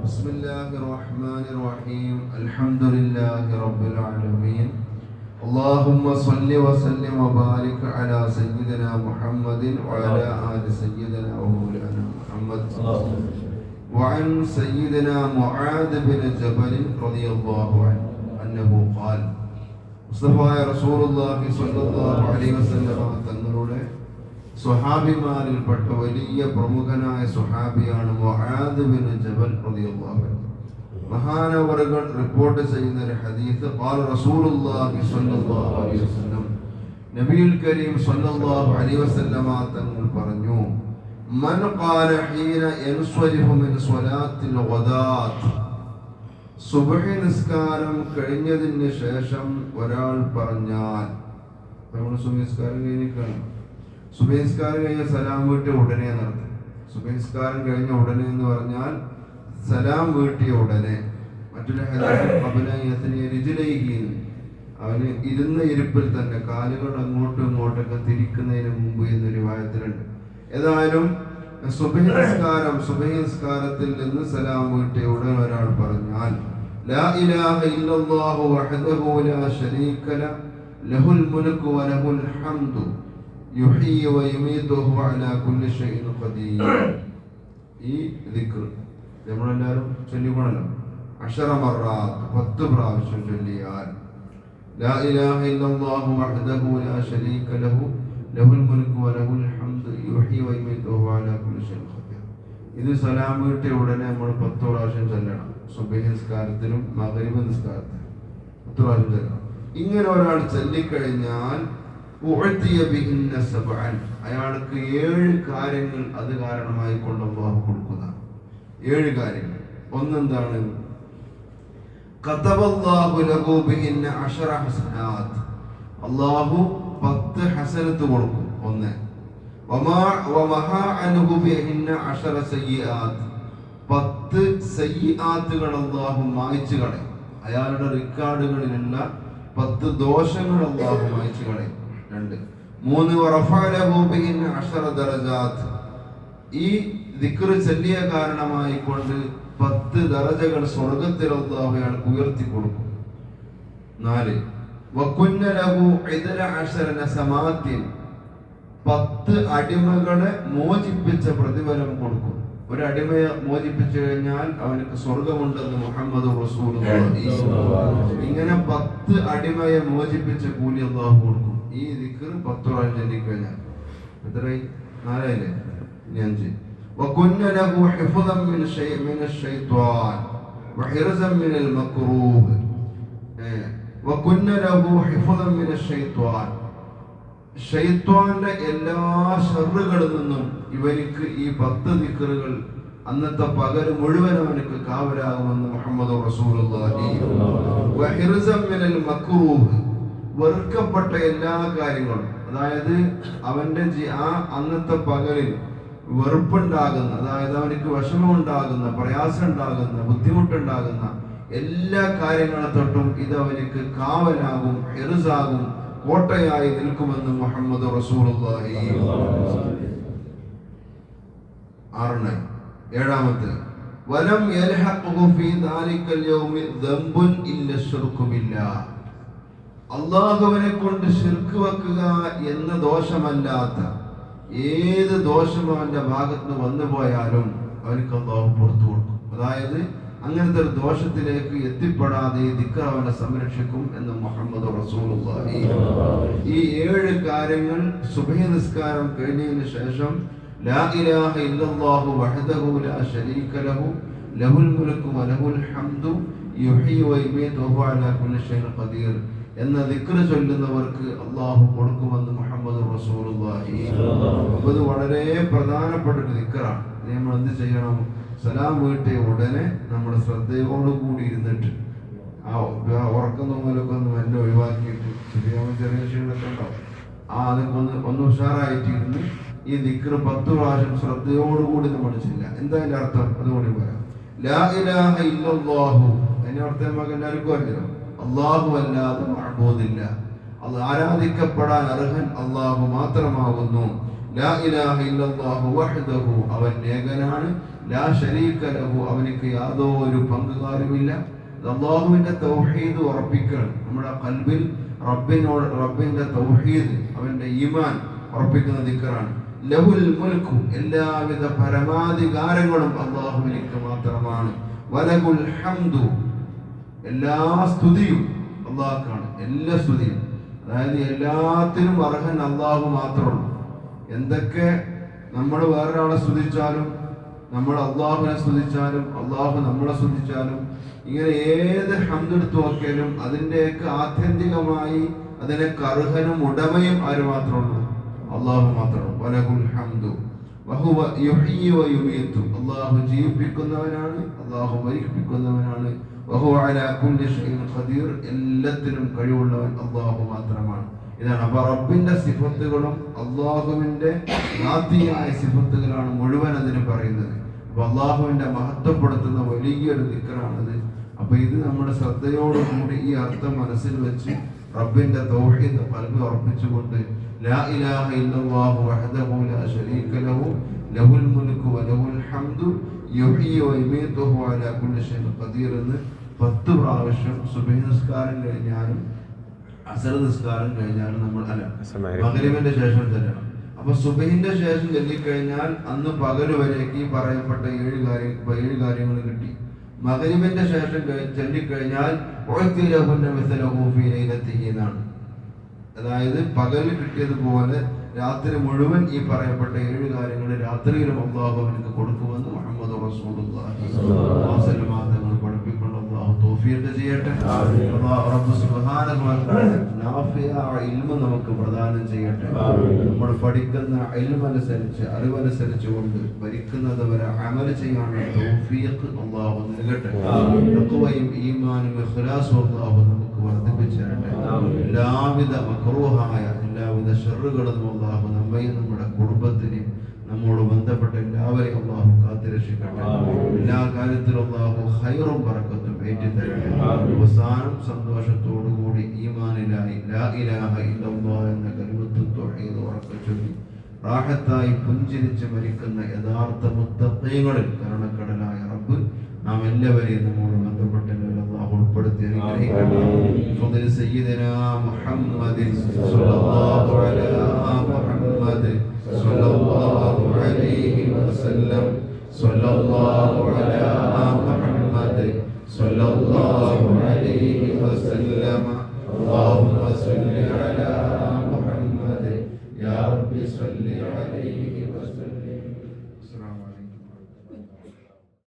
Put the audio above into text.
بسم الله الرحمن الرحيم الحمد لله رب العالمين اللهم صل وسلم وبارك على سيدنا محمد وعلى آل سيدنا ومولانا محمد وعن سيدنا معاذ بن جبل رضي الله عنه أنه قال മുസ്തഫായ റസൂലുള്ളാഹി സ്വല്ലല്ലാഹു അലൈഹി വസല്ലമ തങ്ങളുടെ സ്വഹാബിമാരിൽപ്പെട്ട വലിയ പ്രമുഖനായ സ്വഹാബിയാണ് മുആദ് ബിൻ ജബൽ അൻഹു. മഹാനവറുകൾ റിപ്പോർട്ട് ചെയ്യുന്ന ഒരു ഹദീസ് ഖാല റസൂലുള്ളാഹി സ്വല്ലല്ലാഹു അലൈഹി വസല്ലം. നബിയുൽ കരീം സ്വല്ലല്ലാഹു അലൈഹി വസല്ലമ തങ്ങൾ പറഞ്ഞു മൻ ഖാല ഹീന യൻസ്വരിഫു മിൻ സ്വലാത്തിൽ ഗദാത്ത് സുബഹി നിസ്കാരം കഴിഞ്ഞതിന് ശേഷം ഒരാൾ പറഞ്ഞാൽ നമ്മൾ സുബഹി നിസ്കാരം കഴിഞ്ഞിരിക്കണം സുബേസ്കാരം കഴിഞ്ഞ സലാം വീട്ടിയ ഉടനെ നടത്തി. സുബേസ്കാരം കഴിഞ്ഞ ഉടനെ എന്ന് പറഞ്ഞാൽ സലാം വീട്ടിയ ഉടനെ. മറ്റൊരു അവന് ഇരുന്ന ഇരിപ്പിൽ തന്നെ കാലുകൾ അങ്ങോട്ടും ഇങ്ങോട്ടൊക്കെ തിരിക്കുന്നതിന് മുമ്പ് എന്നൊരു വായത്തിലുണ്ട് ഏതായാലും സുബഹിസ്കാരം സുബഹിസ്കാരത്തിൽ നിന്ന് സലാം വീട്ടിയ ഉടൻ ഒരാൾ പറഞ്ഞാൽ ലാ ഇലാഹ إلا الله وحده لا യുഹീ വയുമീതുഹു അലാ കുല്ലി ഷൈഇൻ ഖദീർ. ഈ ദിക്ർ നമ്മളെല്ലാവരും ചൊല്ലിക്കോണല്ലോ അഷറ മറാത്ത് പത്ത് പ്രാവശ്യം ചൊല്ലിയാൽ. لا إله إلا الله وحده لا شريك له له الملك وله الحمد يحيي ويميت وهو على كل شيء قدير ഇത് സലാം കിട്ടിയ ഉടനെ നമ്മൾ പത്ത് പ്രാവശ്യം ചൊല്ലണം. സുബഹി നിസ്കാരത്തിലും മകരിബ് നിസ്കാരത്തിലും. പത്ത് പ്രാവശ്യം ചൊല്ലണം. ഇങ്ങനെ ഒരാൾ ചൊല്ലിക്കഴിഞ്ഞാൽ അയാൾക്ക് ഏഴ് കാര്യങ്ങൾ അത് കാരണമായി കൊണ്ട് അള്ളാഹു കൊടുക്കുന്ന ഏഴ് കാര്യങ്ങൾ. ഒന്നെന്താണ്? അള്ളാഹു പത്ത് ഹസനത്ത് കൊടുക്കും. ഒന്ന്. പത്ത് സയ്യാത്തുകൾ അള്ളാഹു മായ്ച്ചു കളയും. അയാളുടെ റിക്കാർഡുകളിലുള്ള പത്ത് ദോഷങ്ങൾ അള്ളാഹു മായ്ച്ചു കളയും. രണ്ട്. മൂന്ന് ഈ ദിക്റ് ചെല്ലിയ കാരണമായി കൊണ്ട് പത്ത് ദറജകൾ സ്വർഗത്തിൽ അയാൾക്ക് ഉയർത്തി കൊടുക്കും. നാല് പത്ത് അടിമകളെ മോചിപ്പിച്ച പ്രതിഫലം കൊടുക്കും. ഒരു അടിമയെ മോചിപ്പിച്ചു കഴിഞ്ഞാൽ അവനക്ക് സ്വർഗമുണ്ടെന്ന് മുഹമ്മദ് റസൂൽ ഇങ്ങനെ പത്ത് അടിമയെ മോചിപ്പിച്ച കൂലി അള്ളാഹു കൊടുക്കും. ഈ ദിക്കർ പത്ത് പ്രാവശ്യം ചൊല്ലിക്കഴിഞ്ഞാൽ എത്രയായി നാലായില്ലേ ഇനി അഞ്ച് وكن له حفظا من شيء من الشيطان وحرزا من المكروه وكن له حفظا من الشيطان ഷെയ്ത്വാന്റെ എല്ലാ ഷറുകളിൽ നിന്നും ഇവനിക്ക് ഈ പത്ത് ദിക്കറുകൾ അന്നത്തെ പകല് മുഴുവൻ അവനക്ക് കാവലാകുമെന്ന് മുഹമ്മദ് വെറുക്കപ്പെട്ട എല്ലാ കാര്യങ്ങളും അതായത് അവന്റെ ആ അന്നത്തെ പകലിൽ വെറുപ്പുണ്ടാകുന്ന അതായത് അവനക്ക് വിഷമമുണ്ടാകുന്ന പ്രയാസം ഉണ്ടാകുന്ന ബുദ്ധിമുട്ടുണ്ടാകുന്ന എല്ലാ കാര്യങ്ങളെ തൊട്ടും ഇത് അവനക്ക് കാവലാകും എറുസാകും കോട്ടയായി നിൽക്കുമെന്ന് മുഹമ്മദ് റസൂലുള്ളാഹി. ആറെണ്ണം. ഏഴാമത്തെ. വലം ഇല്ല അള്ളാഹുവിനെ കൊണ്ട് ശിർക്ക് വെക്കുക എന്ന ദോഷമല്ലാത്ത ഏത് ദോഷം അവന്റെ ഭാഗത്ത് വന്നു പോയാലും അവനക്ക് അള്ളാഹു പുറത്തു കൊടുക്കും. അതായത് അങ്ങനത്തെ ഒരു ദോഷത്തിലേക്ക് എത്തിപ്പെടാതെ ദിക്കർ അവനെ സംരക്ഷിക്കും എന്ന് മുഹമ്മദ് റസൂലുള്ളാഹി. ഈ ഏഴ് കാര്യങ്ങൾ സുബഹി നിസ്കാരം കഴിഞ്ഞതിന് ശേഷം ലാ ഇലാഹ ഇല്ലല്ലാഹു ലാ ലഹു ലഹുൽ മുൽക്കു വലഹുൽ ഹംദു വയുമീതു അലാ കുല്ലി ഖദീർ. എന്ന ദിക്ർ ചൊല്ലുന്നവർക്ക് അള്ളാഹു കൊടുക്കുമെന്ന് മുഹമ്മദ് റസൂലുള്ളാഹി അത് വളരെ പ്രധാനപ്പെട്ട ഒരു ദിക്റാണ്. നമ്മൾ എന്ത് ചെയ്യണം? സലാം വീട്ടിയ ഉടനെ നമ്മൾ ശ്രദ്ധയോടുകൂടി ഇരുന്നിട്ട് ആ ഉറക്കം തോന്നലൊക്കെ ഒന്ന് മെല്ലെ ഒഴിവാക്കിയിട്ട് ചെറിയ ചെറിയ ക്ഷീണമൊക്കെ ഉണ്ടാവും. ആ അതൊക്കെ ഒന്ന് ഒന്ന് ഉഷാറായിട്ടിരുന്ന് ഈ ദിക്ർ പത്ത് പ്രാവശ്യം ശ്രദ്ധയോടുകൂടി നമ്മൾ ചെയ്യില്ല എന്താ അർത്ഥം? അതുകൂടി പറയാം. ലാ ഇലാഹ ഇല്ലല്ലാഹു. അതിന്റെ അർത്ഥം നമുക്ക് എല്ലാവർക്കും അറിയാം അള്ളാഹു അല്ലാതെ മഅബൂദില്ല. അത് ആരാധിക്കപ്പെടാൻ അർഹൻ അള്ളാഹു മാത്രമാകുന്നു. അവൻ ഏകനാണ്. ലാ ശരീക ലഹു. അവനിക്ക് യാതൊരു പങ്കുകാരുമില്ല. അള്ളാഹുവിന്റെ തൗഹീദ് ഉറപ്പിക്കണം. നമ്മുടെ കൽബിൽ റബ്ബിനോട് റബ്ബിന്റെ തൗഹീദ് അവന്റെ ഈമാൻ ഉറപ്പിക്കുന്ന ദിക്കറാണ്. ലഹുൽ മുൽക്കു. എല്ലാവിധ പരമാധികാരങ്ങളും അള്ളാഹുവിനിക്ക് മാത്രമാണ്. വലകുൽ ഹംദു. എല്ലാ സ്തുതിയും അള്ളാഹ്ക്കാണ് എല്ലാ സ്തുതിയും. അതായത് എല്ലാത്തിനും അർഹൻ അള്ളാഹു മാത്രമാണ് എന്തൊക്കെ നമ്മൾ വേറൊരാളെ സ്തുതിച്ചാലും നമ്മൾ അള്ളാഹുവിനെ സ്തുതിച്ചാലും അള്ളാഹു നമ്മളെ സ്തുതിച്ചാലും ഇങ്ങനെ ഏത് ഹന്തെടുത്ത് നോക്കിയാലും അതിന്റെയൊക്കെ ആത്യന്തികമായി അതിനെ അർഹനും ഉടമയും ആര് മാത്രമുള്ളൂ അള്ളാഹു മാത്രമാണ് വലകുൽ ഹംദു. അള്ളാഹു ജീവിപ്പിക്കുന്നവനാണ് അള്ളാഹു മരിപ്പിക്കുന്നവനാണ്. ഖദീർ. എല്ലാത്തിനും കഴിവുള്ളവൻ അള്ളാഹു മാത്രമാണ്. ഇതാണ് അപ്പൊ റബ്ബിന്റെ സിഫത്തുകളും അള്ളാഹുവിന്റെ നാത്തിയായ സിഫത്തുകളാണ് മുഴുവൻ അതിന് പറയുന്നത്. അപ്പൊ അള്ളാഹുവിന്റെ മഹത്വപ്പെടുത്തുന്ന വലിയൊരു ദിക്കറാണിത് അപ്പൊ ഇത് നമ്മുടെ ശ്രദ്ധയോടുകൂടി ഈ അർത്ഥം മനസ്സിൽ വെച്ച് റബ്ബിന്റെ തൗഹീദ് കൽബി ഉറപ്പിച്ചുകൊണ്ട് ലാ ഇലാഹ ഇല്ലല്ലാഹു ലാ ലഹു ലഹുൽ മുൽക്കു ലഹുൽ ഹംദു യുഹ്യി വയുമീതുഹു അല കുല്ലി ഷൈഇൻ ഖദീർ എന്ന് പത്ത് പ്രാവശ്യം സുബഹി നിസ്കാരം കഴിഞ്ഞാലും അസർ നിസ്കാരം കഴിഞ്ഞാലും നമ്മൾ അല്ല. മഗ്രിബിന്റെ ശേഷം ചെല്ലണം അപ്പൊ സുബഹിന്റെ ശേഷം ചൊല്ലിക്കഴിഞ്ഞാൽ അന്ന് പകൽ വരേക്ക് ഈ പറയപ്പെട്ട ഏഴ് കാര്യം ഏഴ് കാര്യങ്ങൾ കിട്ടി. മകരിബിന്റെ ശേഷം കഴി- ചൊല്ലിക്കഴിഞ്ഞാൽ എന്നാണ്. അതായത് പകൽ കിട്ടിയതുപോലെ രാത്രി മുഴുവൻ ഈ പറയപ്പെട്ട ഏഴ് കാര്യങ്ങൾ രാത്രിയിലും അള്ളാഹു അവനക്ക് കൊടുക്കുമെന്ന് മുഹമ്മദ് നമുക്ക് പ്രദാനം ചെയ്യട്ടെ. നമ്മൾ പഠിക്കുന്ന ഇൽമനുസരിച്ച് അറിവനുസരിച്ച് കൊണ്ട് ഭരിക്കുന്നത് വരെ അമൽ ചെയ്യാനുള്ള തൗഫീഖ് അള്ളാഹു നൽകട്ടെ. തഖ്വയും ഈമാനും ഇഖ്ലാസും അള്ളാഹു നമുക്ക് വർദ്ധിപ്പിച്ചു തരട്ടെ. എല്ലാവിധ മക്രൂഹായ എല്ലാവിധ ഷെറുകളും അള്ളാഹു നമ്മയും നമ്മുടെ കുടുംബത്തിനെയും നമ്മോട് ബന്ധപ്പെട്ട എല്ലാവരെയും അള്ളാഹു കാത്തുരക്ഷിക്കട്ടെ എല്ലാ കാര്യത്തിലും അള്ളാഹു ഹൈറും പറക്കത്തും ഏറ്റിത്തരട്ടെ അവസാനം സന്തോഷത്തോടു കൂടി ലാ ഇലാഹ എന്ന കരുവത്വത്തോടെ ഏത് ഉറക്ക ചൊല്ലി റാഹത്തായി പുഞ്ചിരിച്ച് മരിക്കുന്ന യഥാർത്ഥ മുത്തങ്ങളിൽ കരണക്കടലായ അറബ് നാം എല്ലാവരെയും നമ്മോട് ബന്ധപ്പെട്ട അള്ളാഹു عليه وسلم. صلى الله